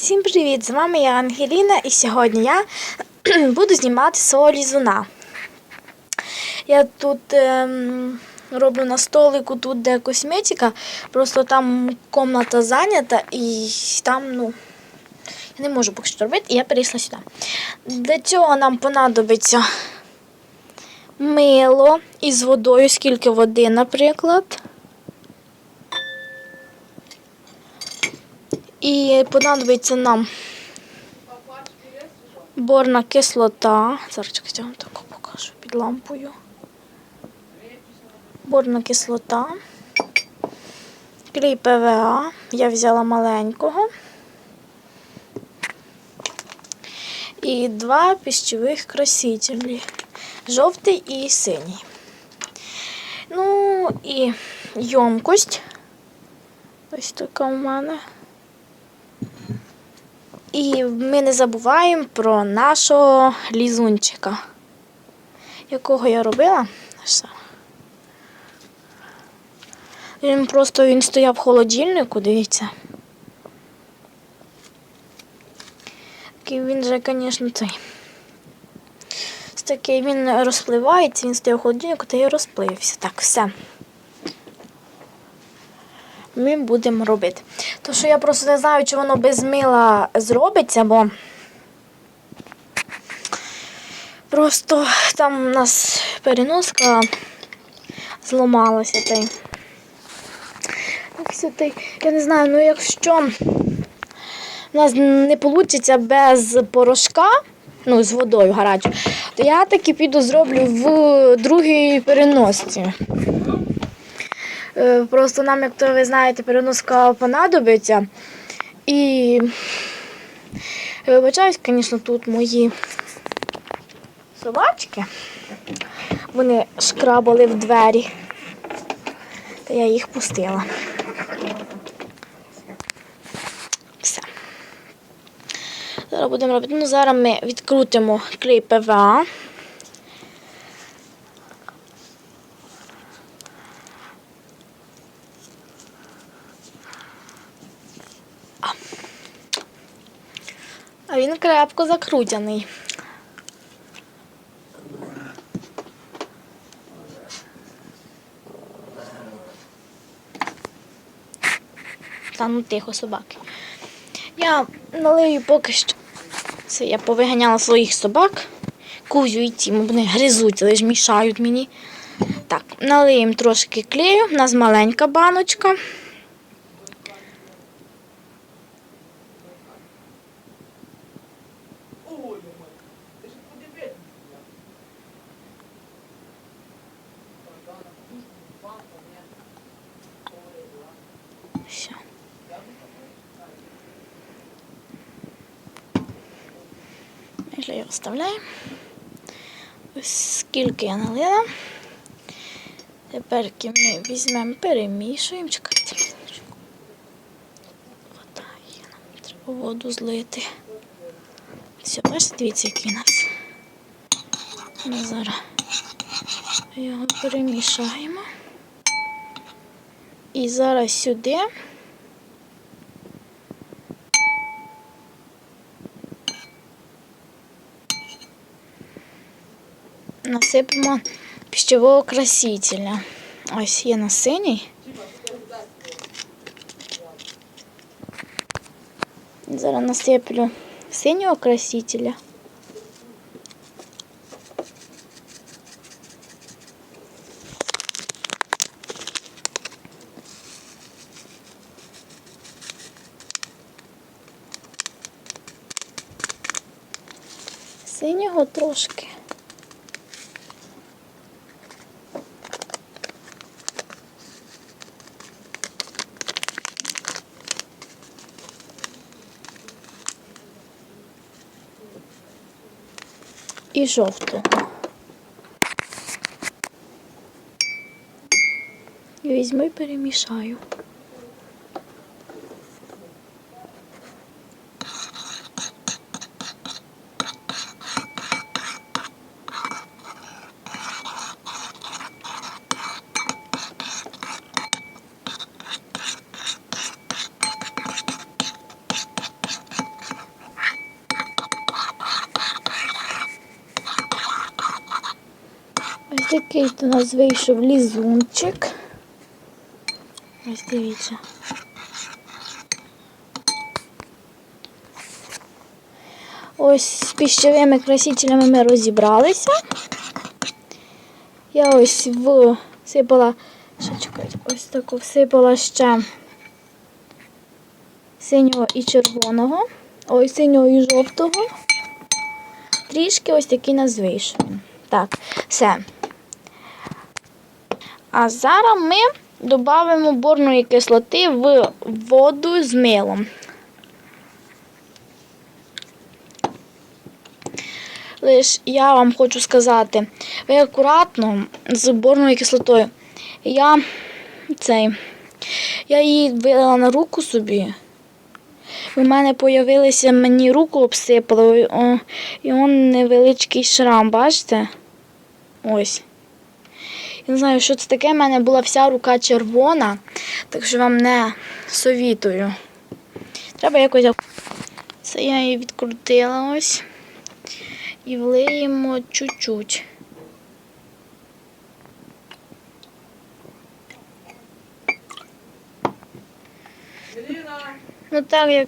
Всім привіт! З вами я Ангеліна і сьогодні я буду знімати свого лізуна. Я тут ем, роблю на столику, тут де косметика, просто там комната зайнята і там, ну, я не можу поки що робити, і я перейшла сюди. Для цього нам понадобиться мило із водою, скільки води, наприклад. І понадобиться нам борна кислота. Зараз чекайте, я вам таку покажу під лампою. Борна кислота. Клей ПВА. Я взяла маленького. І два піщових красителі. Жовтий і синій. Ну і йомкость. Ось така у мене. І ми не забуваємо про нашого лізунчика, якого я робила. Він просто він стояв в холодильнику, дивіться. Такий він же, звісно, цей. Такий він розпливається, він стояв в холодильнику та й розплився. Так, все. Ми будемо робити. То що я просто не знаю, чи воно без мила зробиться, бо просто там у нас переноска зламалася. Та й, я не знаю, ну якщо у нас не вийде без порошка, ну, з водою гарячою, то я таки піду зроблю в другій переносці. Е, Просто нам, як то ви знаєте, переноска понадобиться. І вибачаюсь, звісно, тут мої собачки. Вони шкрабали в двері. Та я їх пустила. Все. Зараз будемо робити. Ну, зараз ми відкрутимо клей ПВА. А він крепко закрутяний. Та ну тихо, собаки. Я налию поки що. Це я повиганяла своїх собак. Кузю і ті, вони гризуть, але ж мішають мені. Так, налиємо трошки клею. У нас маленька баночка. Все. Клей оставляємо. Ось скільки я налила. Тепер ми візьмемо, перемішуємо. Чекайте. Вода є, нам треба воду злити. Все, бачите, дивіться, який у нас. Ми зараз його перемішаємо. І зараз сюди насипемо пищевого красителя. Ось є на синій. Зараз насиплю синього красителя. Синього трошки. І жовтого. І візьму і перемішаю. Такий у нас вийшов лізунчик. Ось дивіться. Ось з піщовими красителями ми розібралися. Я ось всипала, що чекайте, ось таку всипала ще синього і червоного, ой, синього і жовтого. Трішки ось такий нас вийшов. Так, все. А зараз ми додамо борної кислоти в воду з милом. Лиш я вам хочу сказати, ви акуратно з борною кислотою. Я цей, я її вилила на руку собі. У мене появилися, мені руку обсипало, і он невеличкий шрам, бачите? Ось. Я не знаю, що це таке. У мене була вся рука червона, так що вам не совітую. Треба якось. Це я її відкрутила ось. І влиємо чуть-чуть. Ну так, як